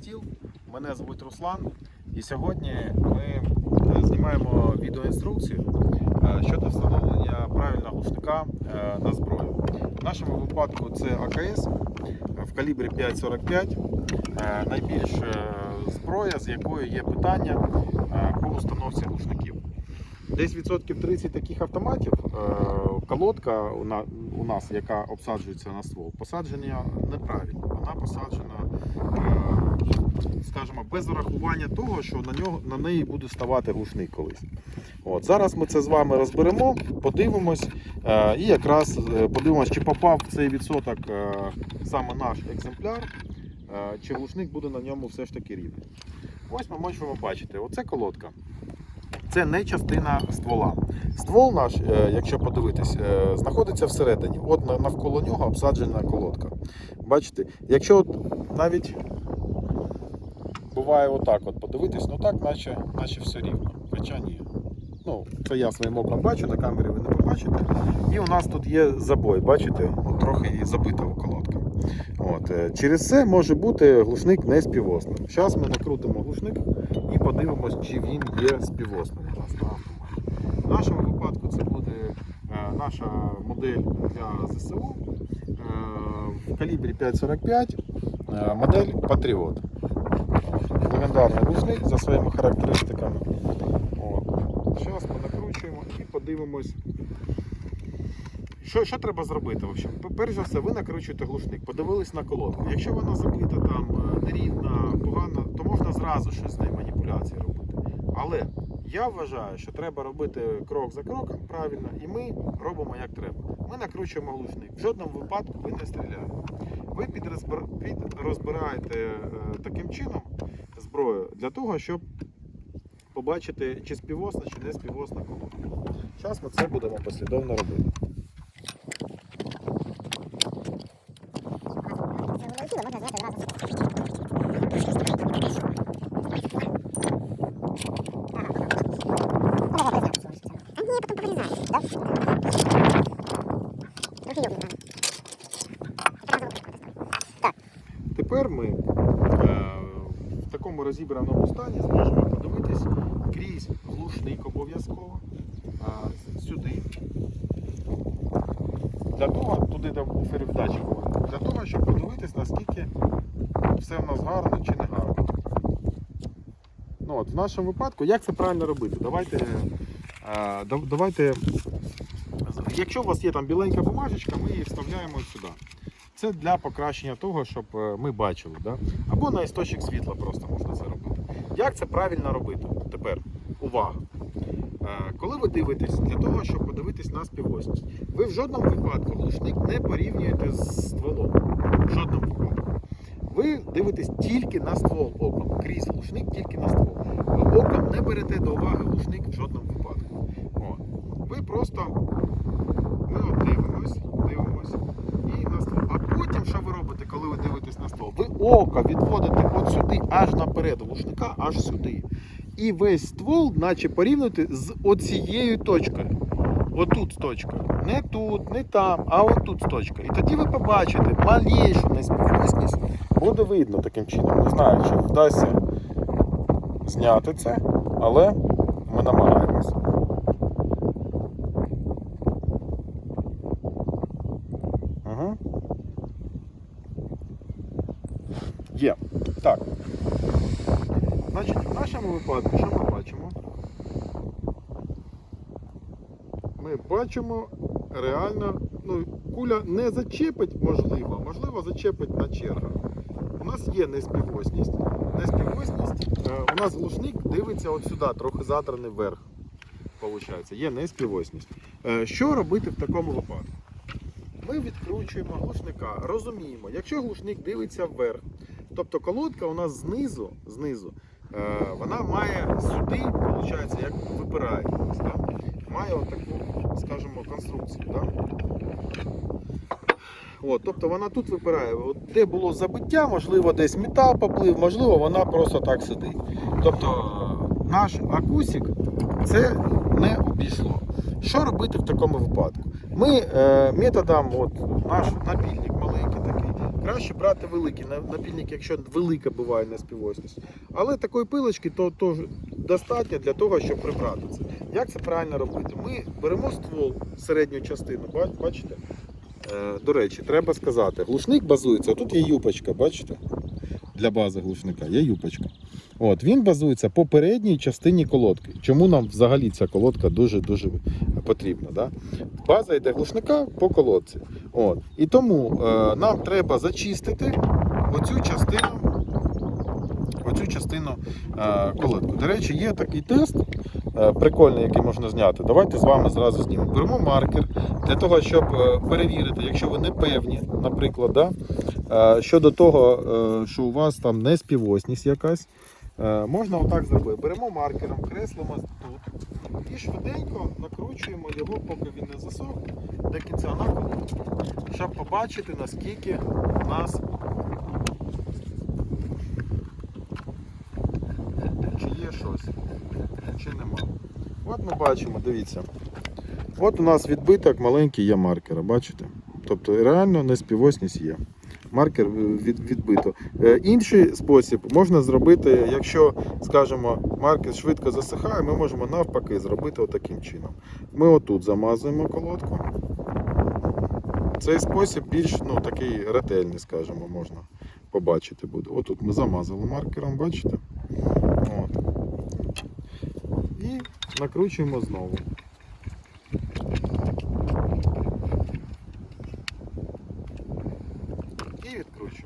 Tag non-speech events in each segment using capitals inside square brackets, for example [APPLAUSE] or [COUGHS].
Стіл. Мене звуть Руслан. І сьогодні ми е, знімаємо відеоінструкцію е, щодо встановлення правильного глушника е, на зброю. В нашому випадку це АКС в калібрі 5,45. Е, Найбільш зброя, з якою є питання по установці глушників. Десь відсотків 30 таких автоматів. Колодка у нас, яка обсаджується на ствол, посадження неправильно. Вона посаджена, скажімо, без урахування того, що на нього на неї буде ставати глушник колись. От зараз ми це з вами розберемо, подивимось е, і якраз е, подивимось, чи попав в цей відсоток е, саме наш екземпляр, е, чи глушник буде на ньому все ж таки рівний. Ось ми можемо бачити, оце колодка. Це не частина ствола. Ствол наш, е, якщо подивитись, е, знаходиться всередині. От навколо нього обсаджена колодка. Бачите, якщо от навіть буває отак, от подивитись, ну так, наче, наче все рівно. Хоча ні. Ну, це я своїм оком бачу, на камері ви не побачите. І у нас тут є забой, бачите, от трохи і забита колодка. От, е, через це може бути глушник не співосним. Зараз ми накрутимо глушник і подивимось, чи він є співосним. В нашому випадку це буде е, наша модель для ЗСУ е, в калібрі 5,45, е, модель Patriot. Легендарний глушник за своїми характеристиками. Зараз ми накручуємо і подивимось. Що, що треба зробити? В? Перш за все, ви накручуєте глушник, подивились на колодку. Якщо вона забита там е, нерівна, погана, то можна зразу щось з нею маніпуляції робити. Але я вважаю, що треба робити крок за кроком правильно, і ми робимо як треба. Ми накручуємо глушник. В жодному випадку ви не стріляєте. Ви підрозбир... підрозбираєте е, таким чином зброю для того, щоб побачити, чи співосна, чи не співосна колодка. Зараз ми це будемо послідовно робити. Тепер ми е, такому стані зможемо подивитись крізь глушник обов'язково а, сюди. Для того, туди де датчик для того, щоб подивитись, наскільки все в нас гарно чи не гарно. Ну, от, в нашому випадку, як це правильно робити? Давайте, дав- давайте, якщо у вас є там біленька бумажечка, ми її вставляємо сюди. Це для покращення того, щоб е, ми бачили. Да? Або на істочник світла просто можна це робити. Як це правильно робити? Тепер увага. Е, Коли ви дивитесь для того, щоб подивитись на співосність, ви в жодному випадку глушник не порівнюєте з стволом. В жодному випадку. Ви дивитесь тільки на ствол оком. Крізь глушник тільки на ствол. Ви оком не берете до уваги глушник в жодному випадку. О. Ви просто ми от дивимось, дивимось і на ствол. А потім, що ви робите, коли ви ствол? Ви око відводите от сюди, аж наперед глушника, аж сюди. І весь ствол, наче порівнюєте з оцією точкою. Отут точкою. Не тут, не там, а отут точка. І тоді ви побачите малейшу неспівмісність, буде видно таким чином. Не знаю, чи вдасться зняти це, але ми намагаємося. Так. Значить, в нашому випадку, що ми бачимо? Ми бачимо реально, ну, куля не зачепить, можливо, можливо, зачепить на чергах. У нас є неспівосність. Неспівосність, е, у нас глушник дивиться от сюди, трохи задраний вверх. Получається, є неспівосність. Е, Що робити в такому випадку? Ми відкручуємо глушника, розуміємо, якщо глушник дивиться вверх, тобто колодка у нас знизу, знизу е, вона має сюди, виходить, як випирає. Має отаку, скажімо, конструкцію. Да? От, тобто вона тут випирає. От, де було забиття, можливо, десь метал поплив, можливо, вона просто так сидить. Тобто наш акусик це не обійшло. Що робити в такому випадку? Ми е, методом, от, наш напільник краще брати великий напільник, якщо велика буває неспівосність. Але такої пилочки то, то достатньо для того, щоб прибрати це. Як це правильно робити? Ми беремо ствол середню частину, бачите? Е, до речі, треба сказати, глушник базується, тут є юпочка, бачите? Для бази глушника є юпочка. От, він базується по передній частині колодки. Чому нам взагалі ця колодка дуже-дуже потрібна? Да? База йде глушника по колодці. От. І тому е, нам треба зачистити оцю частину, оцю частину е, колодки. До речі, є такий тест е, прикольний, який можна зняти. Давайте з вами зразу знімемо. Беремо маркер для того, щоб е, перевірити, якщо ви не певні, наприклад, да, е, щодо того, е, що у вас там не співосність якась. Е, Можна отак зробити. Беремо маркером, креслимо тут і швиденько накручуємо його, поки він не засох, до кінця на колодку, щоб побачити, наскільки у нас чи є щось, чи нема. От ми бачимо, дивіться. От у нас відбиток маленький є маркера, бачите? Тобто реально неспівосність є. Маркер е, від, відбито. Е, Інший спосіб можна зробити, якщо, скажімо, маркер швидко засихає, ми можемо навпаки зробити отаким чином. Ми отут замазуємо колодку. Цей спосіб більш ну, такий ретельний, скажімо, можна побачити буде. Отут ми замазали маркером, бачите? От. І накручуємо знову. І.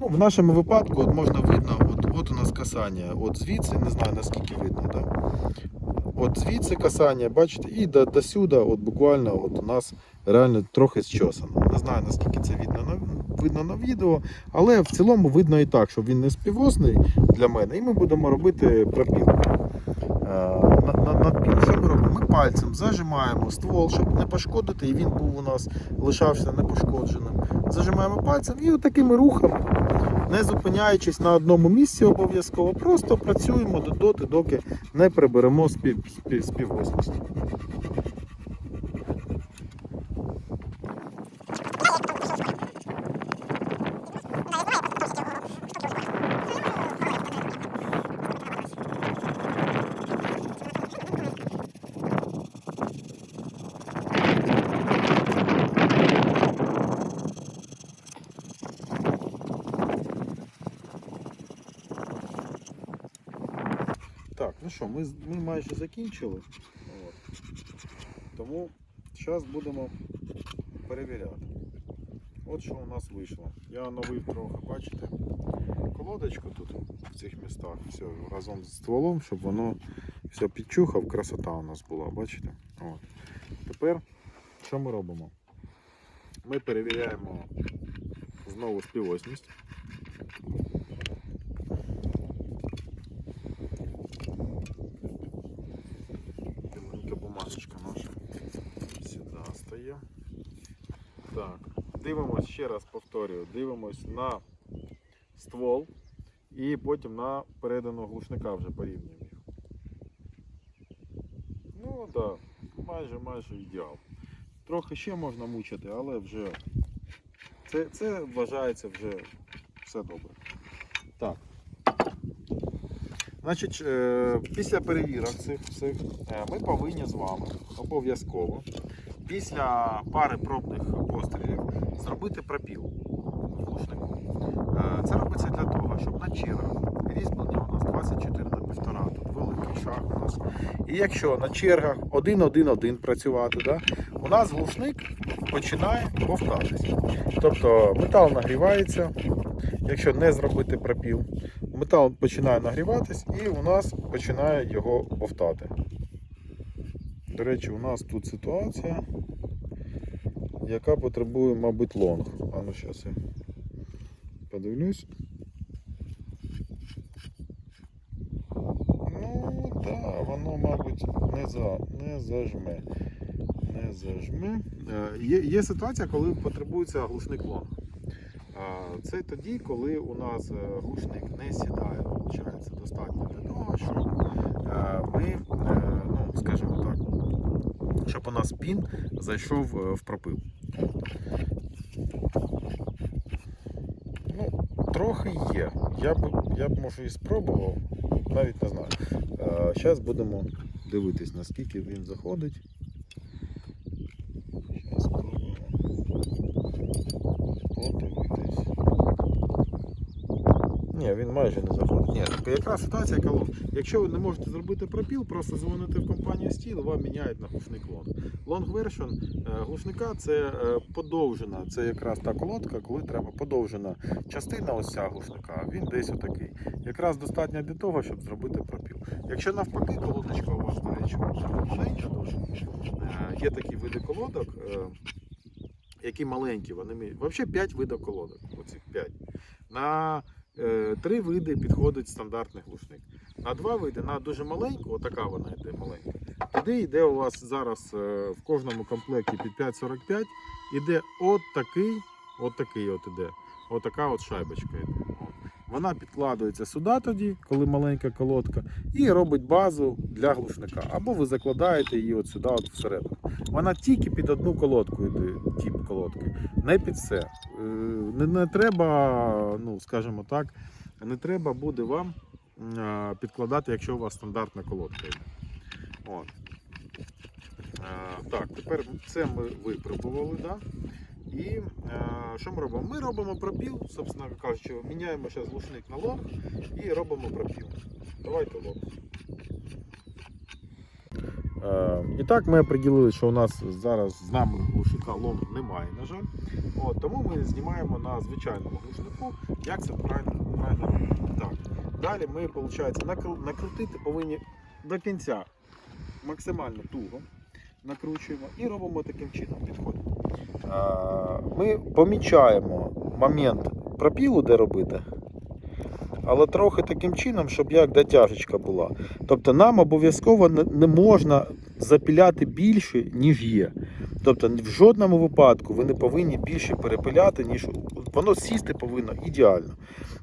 Ну, в нашому випадку от можна видно, от, от у нас касання, от звідси, не знаю наскільки видно, да? от звідси касання, бачите, і до, до сюди, от буквально от у нас реально трохи зчосано. Не знаю наскільки це видно на, видно на відео, але в цілому видно і так, що він не співосний для мене, і ми будемо робити пропіл. Е, на- на- надпіл. Що ми робимо? Ми пальцем зажимаємо ствол, щоб не пошкодити, і він був у нас лишався непошкодженим. Зажимаємо пальцем і такими рухами, не зупиняючись на одному місці обов'язково, просто працюємо до- доти, доки не приберемо спів, ми, ми майже закінчили. От. Тому зараз будемо перевіряти. От що у нас вийшло. Я оновив трохи, бачите, колодочку тут в цих містах, все разом з стволом, щоб воно все підчухав, красота у нас була, бачите? От. Тепер що ми робимо? Ми перевіряємо знову співосність. Біленька бумажечка наша сюди стає. Так, дивимось повторюю, дивимось на ствол і потім на передану глушника вже порівнюємо їх. Ну так, да, майже майже ідеал. Трохи ще можна мучити, але вже це, це вважається вже все добре. Так. Значить, е, після перевірок цих всіх е, ми повинні з вами обов'язково після пари пробних зробити пропіл в. Е, Це робиться для того, щоб на чергах різьблення у нас 24 на 1,5, тут великий шаг у нас. І якщо на чергах 1-1-1 працювати, да, у нас глушник починає ковтатися. Тобто метал нагрівається, якщо не зробити пропіл, метал починає нагріватись і у нас починає його ковтати. До речі, у нас тут ситуація, яка потребує, мабуть, лонг. А ну зараз я подивлюсь. Ну, так, да, воно, мабуть, не, за, не зажме. Не зажме. Е, Є, є ситуація, коли потребується глушник лонг. Це тоді, коли у нас е, глушник не сідає, виходить, достатньо для того, щоб е, ми, ну, скажімо так, щоб у нас пін зайшов в пропил. Ну, трохи є. Я б, я б може і спробував, навіть не знаю. Зараз будемо дивитись, наскільки він заходить. Зараз спробуємо подивитись. Ні, він майже не заходить. Ні, якраз ситуація яка. Якщо ви не можете зробити пропіл, просто дзвоните в компанію Steel, вам міняють на глушник лонг. Лонг вершн глушника це е, подовжена, це якраз та колодка, коли треба подовжена частина ось ця глушника, він десь отакий. Якраз достатньо для того, щоб зробити пропіл. Якщо навпаки, колодочка у вас, до речі. Е, Є такі види колодок, е, які маленькі, вони Взагалі 5 видів колодок. Оцих 5. На три види підходить стандартний глушник. На два види, на дуже маленьку, отака вона йде маленька. Туди йде у вас зараз е, в кожному комплекті під 5,45, іде от такий, от такий от іде. Отака от шайбочка йде. Вона підкладується сюди тоді, коли маленька колодка, і робить базу для глушника. Або ви закладаєте її от сюди, от всередину. Вона тільки під одну колодку йде, тип колодки, не під все. Е, Не, не треба, ну скажімо так, не треба буде вам підкладати, якщо у вас стандартна колодка йде. От. Е, Так, тепер це ми випробували, да? І е, що ми робимо? Ми робимо пропіл, собственно кажучи, міняємо зараз глушник на лонг і робимо пропіл. Давайте лонг. Е, і так ми оприділили, що у нас зараз з нами глушника лонг немає, на жаль. От, тому ми знімаємо на звичайному глушнику, як це правильно, правильно. Так. Далі ми, виходить, накрутити повинні до кінця максимально туго накручуємо і робимо таким чином підходимо. Ми помічаємо момент пропілу, де робити, але трохи таким чином, щоб як дотяжечка була. Тобто нам обов'язково не можна запіляти більше, ніж є. Тобто в жодному випадку ви не повинні більше перепиляти, ніж воно сісти повинно ідеально.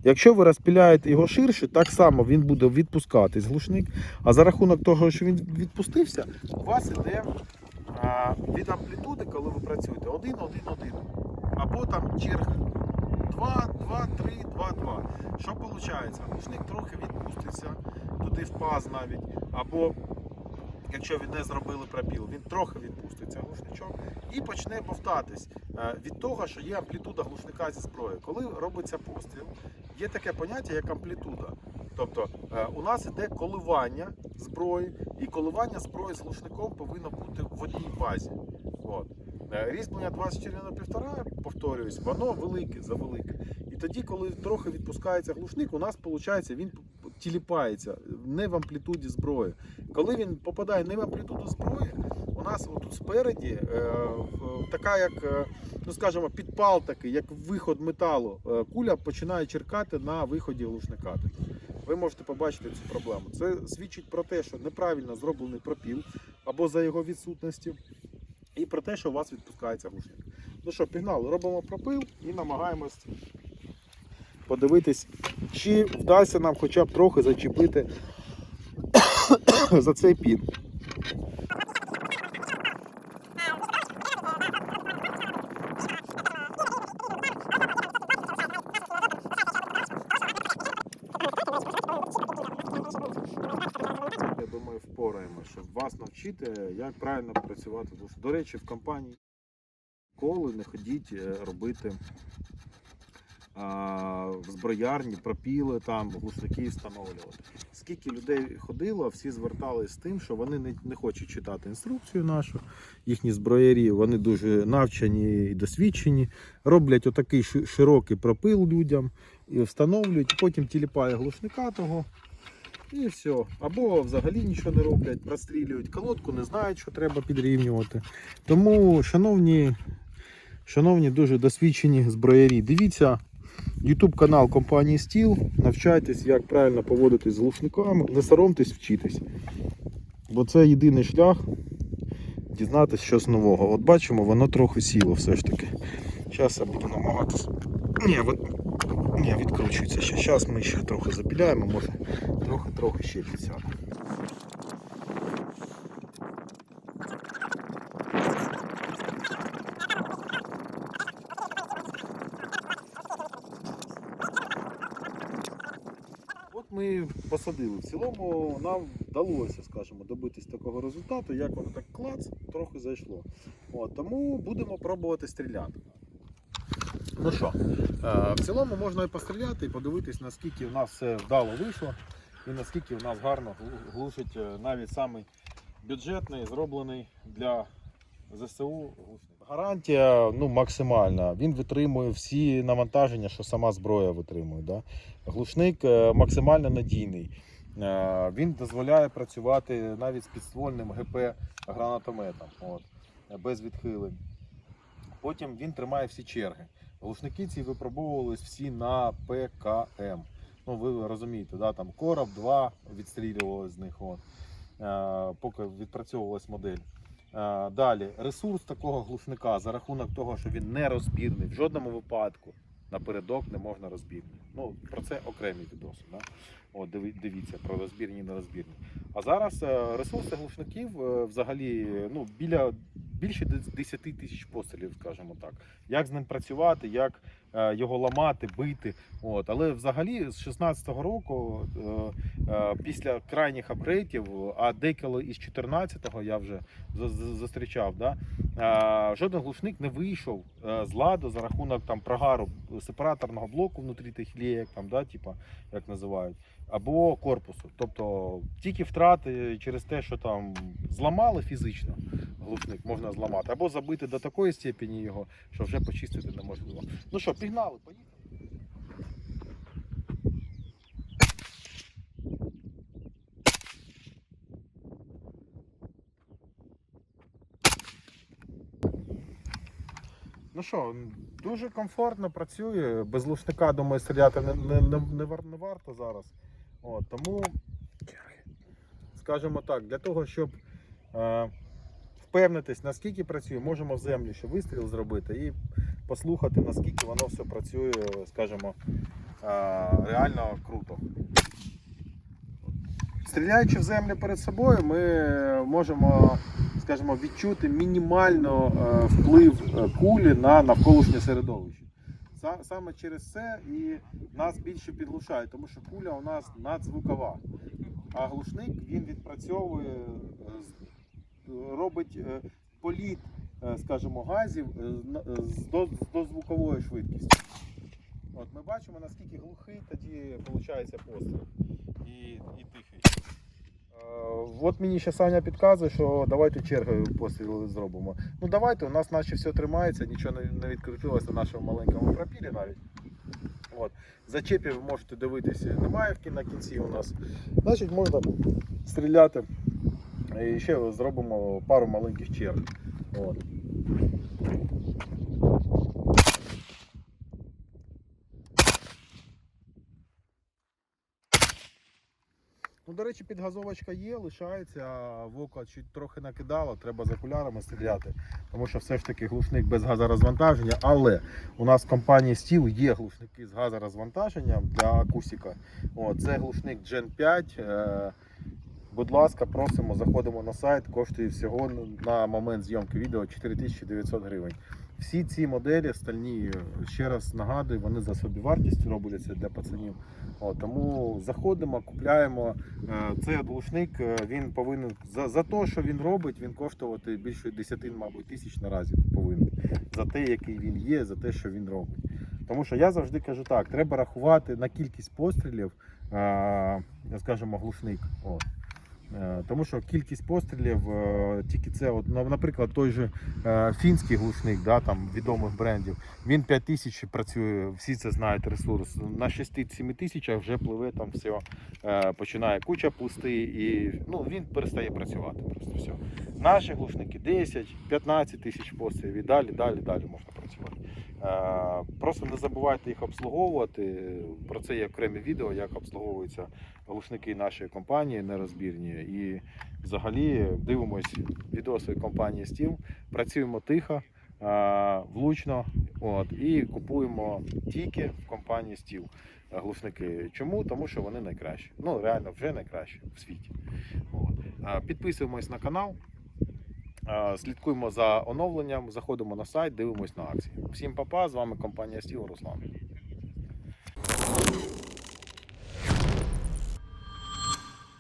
Якщо ви розпіляєте його ширше, так само він буде відпускатись глушник. А за рахунок того, що він відпустився, у вас іде від амплітуди, коли ви працюєте, 1, 1, 1. Або там черга 2, 2, 3, 2, 2. Що виходить? Глушник трохи відпуститься, туди в паз навіть. Або якщо ви не зробили пропіл, він трохи відпуститься глушничок і почне бовтатись е, від того, що є амплітуда глушника зі зброї. Коли робиться постріл, є таке поняття, як амплітуда. Тобто е, у нас іде коливання зброї, і коливання зброї з глушником повинно бути в одній базі. От. Е, Різьблення 24 на 1,5, повторююсь, воно велике, завелике. І тоді, коли трохи відпускається глушник, у нас виходить, він тіліпається не в амплітуді зброї. Коли він попадає не в амплітуду зброї, у нас отут спереді е, така, як, е, ну скажімо, підпал такий, як виход металу. Куля починає черкати на виході глушника. Ви можете побачити цю проблему. Це свідчить про те, що неправильно зроблений пропіл або за його відсутності, і про те, що у вас відпускається рушник. Ну що, пігнали, робимо пропил і намагаємось подивитись, чи вдасться нам хоча б трохи зачепити [COUGHS] за цей пін. Я думаю, впораємо, щоб вас навчити, як правильно працювати. До речі, в компанії коли не ходіть е, робити а, в зброярні, пропіли там, глушники встановлювати. Скільки людей ходило, всі звертались з тим, що вони не, не хочуть читати інструкцію нашу. Їхні зброярі вони дуже навчені і досвідчені. Роблять отакий широкий пропил людям і встановлюють, потім тіліпає глушника того. І все. Або взагалі нічого не роблять, прострілюють колодку, не знають, що треба підрівнювати. Тому, шановні, шановні дуже досвідчені зброярі, дивіться YouTube канал компанії Steel, навчайтесь, як правильно поводитись з глушниками, не соромтесь вчитись. Бо це єдиний шлях дізнатися щось нового. От бачимо, воно трохи сіло все ж таки. Зараз я буду намагатися. Ні. Ні, відкручується ще. Зараз ми ще трохи запіляємо, може трохи-трохи ще підсяде. Ми посадили в цілому, нам вдалося скажімо, добитись такого результату, як воно так клац, трохи зайшло. От, Тому будемо пробувати стріляти. Ну що, е, в цілому можна і постріляти, і подивитись, наскільки в нас все вдало вийшло, і наскільки в нас гарно глушить е, навіть самий бюджетний, зроблений для ЗСУ. Гарантія ну, максимальна. Він витримує всі навантаження, що сама зброя витримує. Да? Глушник е, максимально надійний. Він дозволяє працювати навіть з підствольним ГП гранатометом от, без відхилень. Потім він тримає всі черги. Глушники ці випробовувались всі на ПКМ. Ну, ви розумієте, да? там короб 2 відстрілювали з них, от, е, поки відпрацьовувалась модель. Е, Далі, ресурс такого глушника за рахунок того, що він не розбірний, в жодному випадку напередок не можна розбірний. Ну, про це окремі відоси. Да? От, дивіться про розбірні і нерозбірні. А зараз е, ресурси глушників е, взагалі ну, біля більше 10 тисяч пострілів, скажімо так. Як з ним працювати, як е, його ламати, бити. От. Але взагалі з 16-го року, е, е, після крайніх апгрейтів, а деколи із 14-го я вже зустрічав, да? жоден глушник не вийшов з ладу за рахунок там, прогару сепараторного блоку внутрі тих лієк, там, да, типа, як називають, або корпусу. Тобто тільки втрати через те, що там зламали фізично глушник, можна зламати, або забити до такої степені його, що вже почистити неможливо. Ну що, пігнали, поїхали. Ну що, дуже комфортно працює. Без глушника, думаю, стріляти не, не, не, не, вар- не варто зараз. От, тому, скажімо так, для того, щоб е, впевнитись, наскільки працює, можемо в землю ще вистріл зробити і послухати, наскільки воно все працює, скажімо, реально круто. Стріляючи в землю перед собою, ми можемо, скажімо, відчути мінімально е, вплив е, кулі на навколишнє середовище. Саме через це і нас більше підглушає, тому що куля у нас надзвукова. А глушник він відпрацьовує, робить е, політ, е, скажімо, газів е, з до- з дозвуковою швидкістю. От ми бачимо, наскільки глухий тоді виходить постріл і, і тихий. От мені ще Саня підказує, що давайте чергою постріли зробимо. Ну давайте, у нас наче все тримається, нічого не, відкрутилося на нашому маленькому пропілі навіть. От. Зачепів можете дивитися, немає на кінці у нас. Значить, можна стріляти. І ще зробимо пару маленьких черг. От. Ну, до речі, підгазовочка є, лишається, а в чуть трохи накидало, треба з окулярами стріляти, тому що все ж таки глушник без газорозвантаження. Але у нас в компанії Steel є глушники з газорозвантаженням для акустика. О, це глушник Gen 5. Будь ласка, просимо, заходимо на сайт, коштує всього на момент зйомки відео 4900 гривень. Всі ці моделі стальні, ще раз нагадую, вони за собівартістю робляться для пацанів. О, тому заходимо, купляємо. Е, Цей глушник е, він повинен за, за те, що він робить, він коштувати більше 10, мабуть, тисяч наразі повинен. За те, який він є, за те, що він робить. Тому що я завжди кажу так: треба рахувати на кількість пострілів, е, скажімо, глушник. От. Е, Тому що кількість пострілів, е, тільки це, от, наприклад, той же е, фінський глушник, да, там, відомих брендів, він 5 тисяч працює, всі це знають ресурс. На 6-7 тисячах вже пливе там все, починає куча пусти і ну, він перестає працювати просто все. Наші глушники 10-15 тисяч пострілів і далі, далі, далі можна працювати. Е, Просто не забувайте їх обслуговувати. Про це є окреме відео, як обслуговуються глушники нашої компанії нерозбірні. І взагалі дивимось відоси компанії Steel, працюємо тихо, е, влучно от, і купуємо тільки в компанії Steel глушники. Чому? Тому що вони найкращі. Ну, реально, вже найкращі в світі. От. Е, Підписуємось на канал. Слідкуємо за оновленням, заходимо на сайт, дивимось на акції. Всім папа, з вами компанія Стіл Руслан.